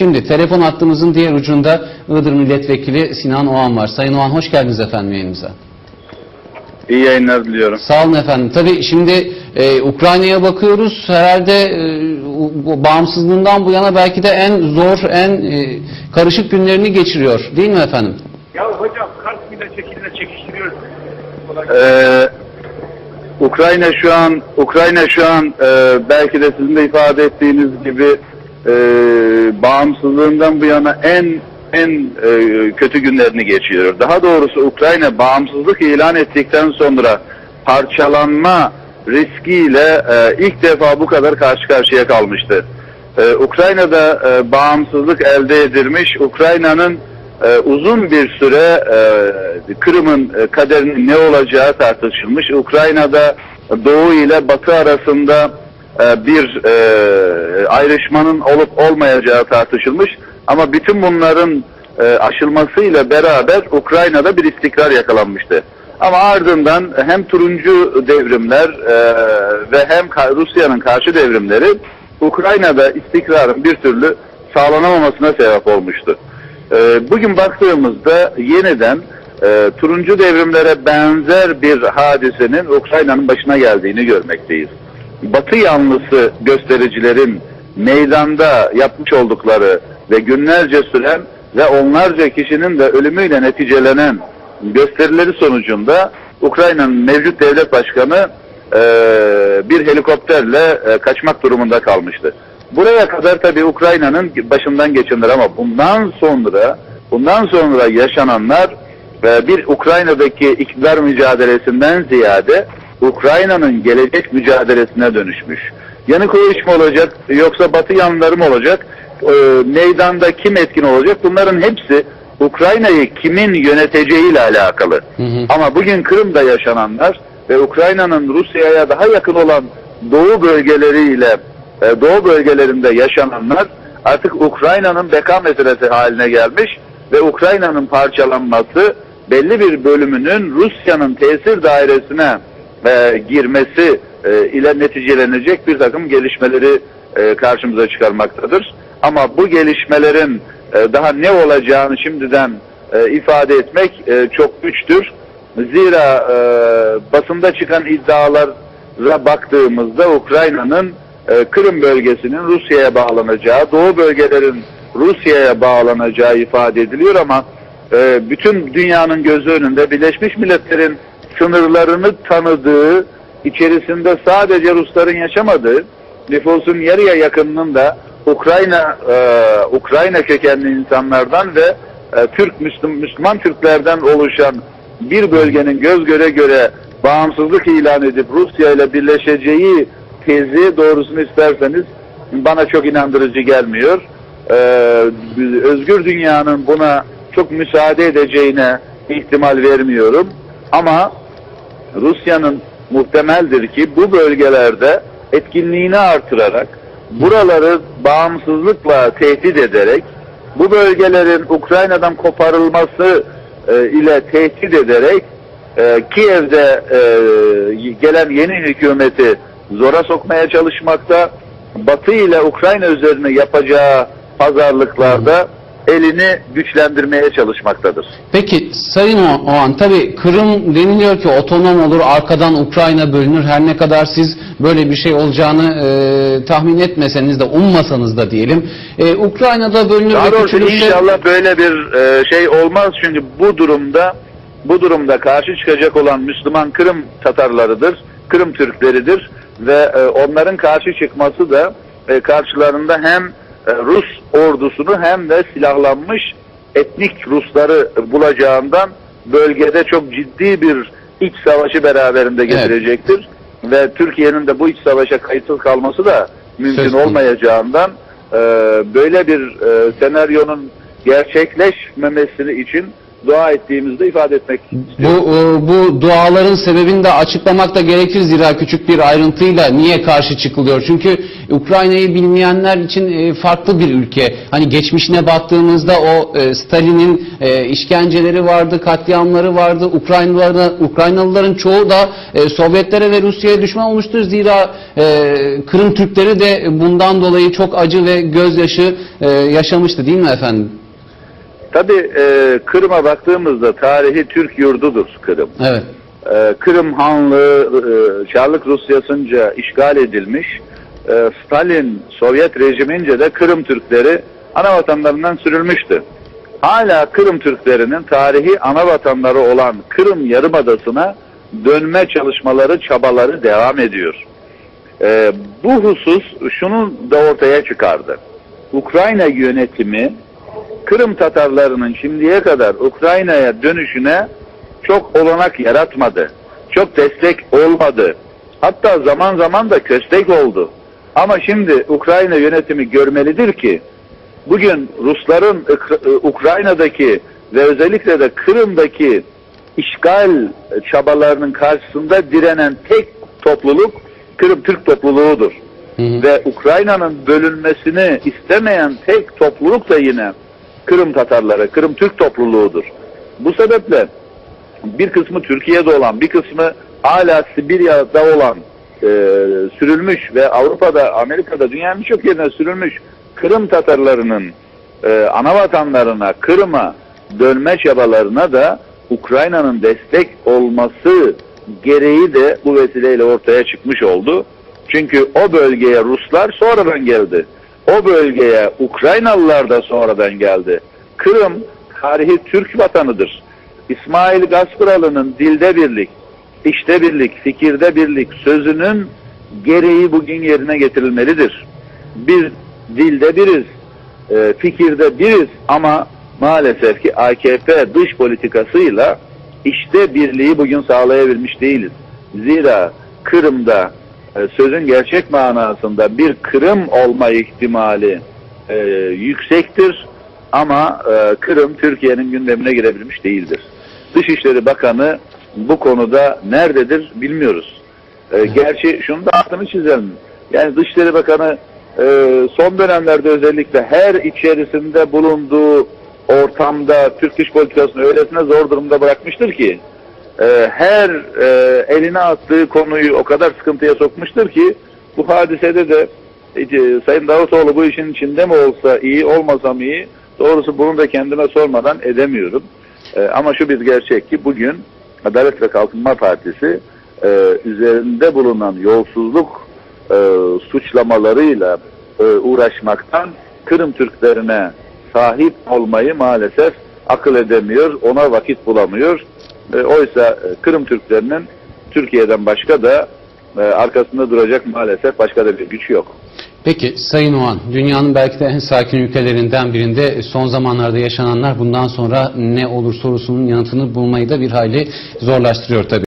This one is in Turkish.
Şimdi telefon hattımızın diğer ucunda Iğdır Milletvekili Sinan Oğan var. Sayın Oğan hoş geldiniz efendim yayınımıza. İyi yayınlar diliyorum. Sağ olun efendim. Tabii şimdi e, Ukrayna'ya bakıyoruz. Herhalde e, bağımsızlığından bu yana belki de en zor, en e, karışık günlerini geçiriyor. Değil mi efendim? Ya hocam Kars milletvekiliyle çekiştiriyoruz. Ee, Ukrayna şu an Ukrayna şu an e, belki de sizin de ifade ettiğiniz gibi e, bağımsızlığından bu yana en en e, kötü günlerini geçiriyor. Daha doğrusu Ukrayna bağımsızlık ilan ettikten sonra parçalanma riskiyle e, ilk defa bu kadar karşı karşıya kalmıştı. Ee, Ukrayna'da e, bağımsızlık elde edilmiş. Ukrayna'nın e, uzun bir süre e, Kırım'ın e, kaderinin ne olacağı tartışılmış. Ukrayna'da Doğu ile Batı arasında e, bir e, ayrışmanın olup olmayacağı tartışılmış. Ama bütün bunların e, aşılmasıyla beraber Ukrayna'da bir istikrar yakalanmıştı. Ama ardından hem turuncu devrimler e, ve hem Rusya'nın karşı devrimleri Ukrayna'da istikrarın bir türlü sağlanamamasına sebep olmuştu. E, bugün baktığımızda yeniden e, turuncu devrimlere benzer bir hadisenin Ukrayna'nın başına geldiğini görmekteyiz. Batı yanlısı göstericilerin meydanda yapmış oldukları ve günlerce süren ve onlarca kişinin de ölümüyle neticelenen gösterileri sonucunda Ukrayna'nın mevcut devlet başkanı e, bir helikopterle e, kaçmak durumunda kalmıştı. Buraya kadar tabii Ukrayna'nın başından geçenler ama bundan sonra bundan sonra yaşananlar e, bir Ukrayna'daki iktidar mücadelesinden ziyade Ukrayna'nın gelecek mücadelesine dönüşmüş. Yanukovic mi olacak yoksa Batı yanlıları mı olacak? E, meydanda kim etkin olacak? Bunların hepsi Ukrayna'yı kimin yöneteceğiyle alakalı. Hı hı. Ama bugün Kırım'da yaşananlar ve Ukrayna'nın Rusya'ya daha yakın olan doğu bölgeleriyle e, doğu bölgelerinde yaşananlar artık Ukrayna'nın beka meselesi haline gelmiş ve Ukrayna'nın parçalanması belli bir bölümünün Rusya'nın tesir dairesine e, girmesi e, ile neticelenecek bir takım gelişmeleri e, karşımıza çıkarmaktadır. Ama bu gelişmelerin e, daha ne olacağını şimdiden e, ifade etmek e, çok güçtür. Zira e, basında çıkan iddialara baktığımızda Ukrayna'nın e, Kırım bölgesinin Rusya'ya bağlanacağı, Doğu bölgelerin Rusya'ya bağlanacağı ifade ediliyor ama e, bütün dünyanın gözü önünde Birleşmiş Milletler'in sınırlarını tanıdığı, içerisinde sadece Rusların yaşamadığı, nüfusun yarıya yakınının da Ukrayna e, Ukrayna kökenli insanlardan ve e, Türk Müslüm, Müslüman Türklerden oluşan bir bölgenin göz göre göre bağımsızlık ilan edip Rusya ile birleşeceği tezi doğrusunu isterseniz bana çok inandırıcı gelmiyor. E, özgür dünyanın buna çok müsaade edeceğine ihtimal vermiyorum. Ama Rusya'nın muhtemeldir ki bu bölgelerde etkinliğini artırarak buraları bağımsızlıkla tehdit ederek bu bölgelerin Ukrayna'dan koparılması e, ile tehdit ederek e, Kiev'de e, gelen yeni hükümeti zora sokmaya çalışmakta. Batı ile Ukrayna üzerine yapacağı pazarlıklarda elini güçlendirmeye çalışmaktadır. Peki Sayın Oğan tabii Kırım deniliyor ki otonom olur arkadan Ukrayna bölünür her ne kadar siz böyle bir şey olacağını e, tahmin etmeseniz de ummasanız da diyelim. E, Ukrayna'da bölünür Daha doğrusu küçülürse- inşallah böyle bir e, şey olmaz çünkü bu durumda bu durumda karşı çıkacak olan Müslüman Kırım Tatarlarıdır, Kırım Türkleridir ve e, onların karşı çıkması da e, karşılarında hem Rus ordusunu hem de silahlanmış etnik Rusları bulacağından bölgede çok ciddi bir iç savaşı beraberinde Evet. getirecektir ve Türkiye'nin de bu iç savaşa kayıtsız kalması da mümkün Söz olmayacağından e, böyle bir e, senaryonun gerçekleşmemesi için dua ettiğimizi de ifade etmek Bu, e, bu duaların sebebini de açıklamak da gerekir zira küçük bir ayrıntıyla niye karşı çıkılıyor? Çünkü Ukrayna'yı bilmeyenler için e, farklı bir ülke. Hani geçmişine baktığımızda o e, Stalin'in işkenceleri vardı, katliamları vardı. Ukraynalılara, Ukraynalıların çoğu da Sovyetlere ve Rusya'ya düşman olmuştur. Zira Kırım Türkleri de bundan dolayı çok acı ve gözyaşı yaşamıştı değil mi efendim? Tabii e, Kırım'a baktığımızda tarihi Türk yurdudur Kırım. Evet. E, Kırım Hanlığı e, Çarlık Rusyasınca işgal edilmiş. E, Stalin Sovyet rejimince de Kırım Türkleri ana vatanlarından sürülmüştü. Hala Kırım Türklerinin tarihi ana vatanları olan Kırım Yarımadası'na dönme çalışmaları, çabaları devam ediyor. E, bu husus şunu da ortaya çıkardı. Ukrayna yönetimi Kırım Tatarlarının şimdiye kadar Ukrayna'ya dönüşüne çok olanak yaratmadı. Çok destek olmadı. Hatta zaman zaman da köstek oldu. Ama şimdi Ukrayna yönetimi görmelidir ki bugün Rusların Ukra- Ukrayna'daki ve özellikle de Kırım'daki işgal çabalarının karşısında direnen tek topluluk Kırım Türk topluluğudur. Hı hı. Ve Ukrayna'nın bölünmesini istemeyen tek topluluk da yine Kırım Tatarları, Kırım Türk topluluğudur. Bu sebeple bir kısmı Türkiye'de olan, bir kısmı hala Sibirya'da olan e, sürülmüş ve Avrupa'da, Amerika'da, dünyanın birçok yerine sürülmüş Kırım Tatarlarının e, ana vatanlarına, Kırım'a dönme çabalarına da Ukrayna'nın destek olması gereği de bu vesileyle ortaya çıkmış oldu. Çünkü o bölgeye Ruslar sonradan geldi. O bölgeye Ukraynalılar da sonradan geldi. Kırım tarihi Türk vatanıdır. İsmail Gaspıralı'nın dilde birlik, işte birlik, fikirde birlik sözünün gereği bugün yerine getirilmelidir. Biz dilde biriz, e, fikirde biriz ama maalesef ki AKP dış politikasıyla işte birliği bugün sağlayabilmiş değiliz. Zira Kırım'da sözün gerçek manasında bir Kırım olma ihtimali e, yüksektir ama e, Kırım Türkiye'nin gündemine girebilmiş değildir. Dışişleri Bakanı bu konuda nerededir bilmiyoruz. E, gerçi şunu da altını çizelim. Yani Dışişleri Bakanı e, son dönemlerde özellikle her içerisinde bulunduğu ortamda Türk dış politikasını öylesine zor durumda bırakmıştır ki e, her e, eline attığı konuyu o kadar sıkıntıya sokmuştur ki bu hadisede de e, Sayın Davutoğlu bu işin içinde mi olsa iyi olmasam iyi doğrusu bunu da kendime sormadan edemiyorum. E, ama şu bir gerçek ki bugün Adalet ve Kalkınma Partisi e, üzerinde bulunan yolsuzluk suçlamalarıyla uğraşmaktan Kırım Türklerine sahip olmayı maalesef akıl edemiyor, ona vakit bulamıyor. E, oysa e, Kırım Türklerinin Türkiye'den başka da e, arkasında duracak maalesef başka da bir güç yok. Peki Sayın Oğan, dünyanın belki de en sakin ülkelerinden birinde son zamanlarda yaşananlar bundan sonra ne olur sorusunun yanıtını bulmayı da bir hayli zorlaştırıyor tabii.